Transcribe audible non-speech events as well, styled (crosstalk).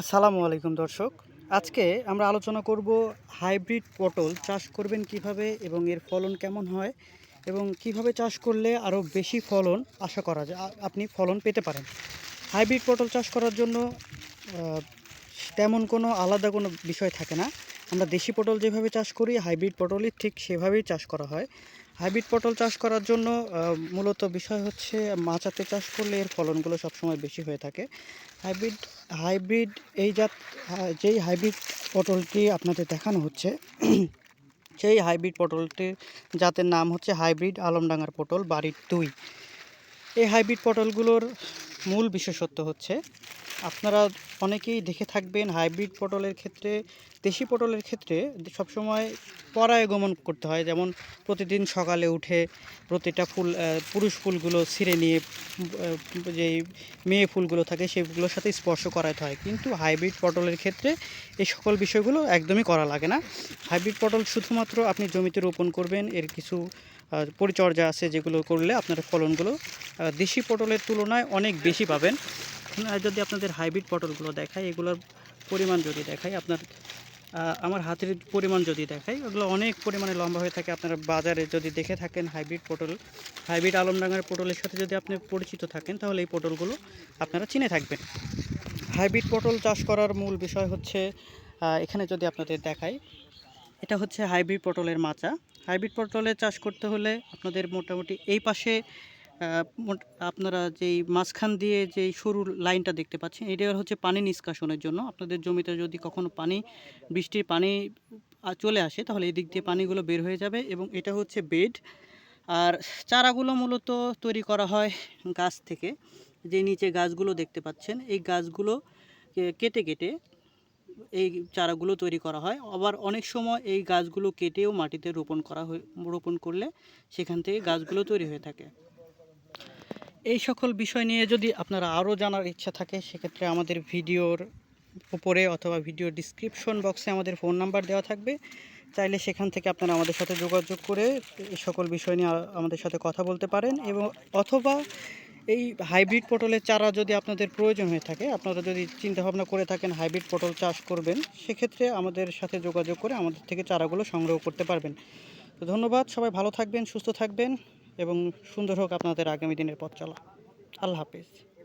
আসসালামু আলাইকুম দর্শক। আজকে আমরা আলোচনা করব হাইব্রিড পটল চাষ করবেন কীভাবে এবং এর ফলন কেমন হয় এবং কীভাবে চাষ করলে আরও বেশি ফলন আশা করা যায় আপনি ফলন পেতে পারেন। হাইব্রিড পটল চাষ করার জন্য তেমন কোনো আলাদা কোনো বিষয় থাকে না। আমরা দেশি পটল যেভাবে চাষ করি, হাইব্রিড পটলই ঠিক সেভাবেই চাষ করা হয়। হাইব্রিড পটল চাষ করার জন্য মূলত বিষয় হচ্ছে মাচাতে চাষ করলে এর ফলনগুলো সবসময় বেশি হয়ে থাকে। হাইব্রিড হাইব্রিড এই জাত যেই হাইব্রিড পটলটি আপনাদের দেখানো হচ্ছে, (clears throat) সেই হাইব্রিড পটলটির জাতের নাম হচ্ছে হাইব্রিড আলমডাঙ্গার পটল, বাড়ির দুই। এই হাইব্রিড পটলগুলোর মূল বিশেষত্ব হচ্ছে আপনারা অনেকেই দেখে থাকবেন হাইব্রিড পটলের ক্ষেত্রে, দেশি পটলের ক্ষেত্রে সবসময় পরায়গমন করতে হয়। যেমন প্রতিদিন সকালে উঠে প্রতিটা ফুল পুরুষ ফুলগুলো ছিঁড়ে নিয়ে যেই মেয়ে ফুলগুলো থাকে সেগুলোর সাথে স্পর্শ করাতে হয়। কিন্তু হাইব্রিড পটলের ক্ষেত্রে এই সকল বিষয়গুলো একদমই করা লাগে না। হাইব্রিড পটল শুধুমাত্র আপনি জমিতে রোপণ করবেন, এর কিছু পরিচর্যা আছে যেগুলো করলে আপনার ফলনগুলো দেশি পটলের তুলনায় অনেক বেশি পাবেন। যদি আপনাদের হাইব্রিড পটলগুলো দেখায় এগুলোর পরিমাণ যদি দেখায় আপনার আমার হাতের পরিমাণ যদি দেখাই, ওগুলো অনেক পরিমাণে লম্বা হয়ে থাকে। আপনারা বাজারে যদি দেখে থাকেন হাইব্রিড পটল, হাইব্রিড আলমডাঙ্গার পটলের সাথে যদি আপনি পরিচিত থাকেন, তাহলে এই পটলগুলো আপনারা চিনে থাকবেন। হাইব্রিড পটল চাষ করার মূল বিষয় হচ্ছে এখানে যদি আপনাদের দেখাই, এটা হচ্ছে হাইব্রিড পটলের মাচা। হাইব্রিড পটলের চাষ করতে হলে আপনাদের মোটামুটি এই পাশে আপনারা যেই মাঝখান দিয়ে যেই সরু লাইনটা দেখতে পাচ্ছেন, এটা হচ্ছে পানি নিষ্কাশনের জন্য। আপনাদের জমিতে যদি কখনো পানি, বৃষ্টির পানি চলে আসে, তাহলে এদিক দিয়ে পানিগুলো বের হয়ে যাবে এবং এটা হচ্ছে বেড। আর চারাগুলো মূলত তৈরি করা হয় গাছ থেকে, যে নিচে গাছগুলো দেখতে পাচ্ছেন, এই গাছগুলো কেটে কেটে এই চারাগুলো তৈরি করা হয়। আবার অনেক সময় এই গাছগুলো কেটেও মাটিতে রোপণ করা হয়, রোপণ করলে সেখান থেকে গাছগুলো তৈরি হয়ে থাকে। এই সকল বিষয় নিয়ে যদি আপনারা আরও জানার ইচ্ছা থাকে, সেক্ষেত্রে আমাদের ভিডিওর উপরে অথবা ভিডিও ডিসক্রিপশন বক্সে আমাদের ফোন নাম্বার দেওয়া থাকবে। চাইলে সেখান থেকে আপনারা আমাদের সাথে যোগাযোগ করে এই সকল বিষয় নিয়ে আমাদের সাথে কথা বলতে পারেন এবং অথবা এই হাইব্রিড পটলের চারা যদি আপনাদের প্রয়োজন হয়ে থাকে, আপনারা যদি চিন্তাভাবনা করে থাকেন হাইব্রিড পটল চাষ করবেন, সেক্ষেত্রে আমাদের সাথে যোগাযোগ করে আমাদের থেকে চারাগুলো সংগ্রহ করতে পারবেন। তো ধন্যবাদ, সবাই ভালো থাকবেন, সুস্থ থাকবেন। এবং সুন্দর হোক আপনাদের আগামী দিনের পথ চলা। আল্লাহ হাফিজ।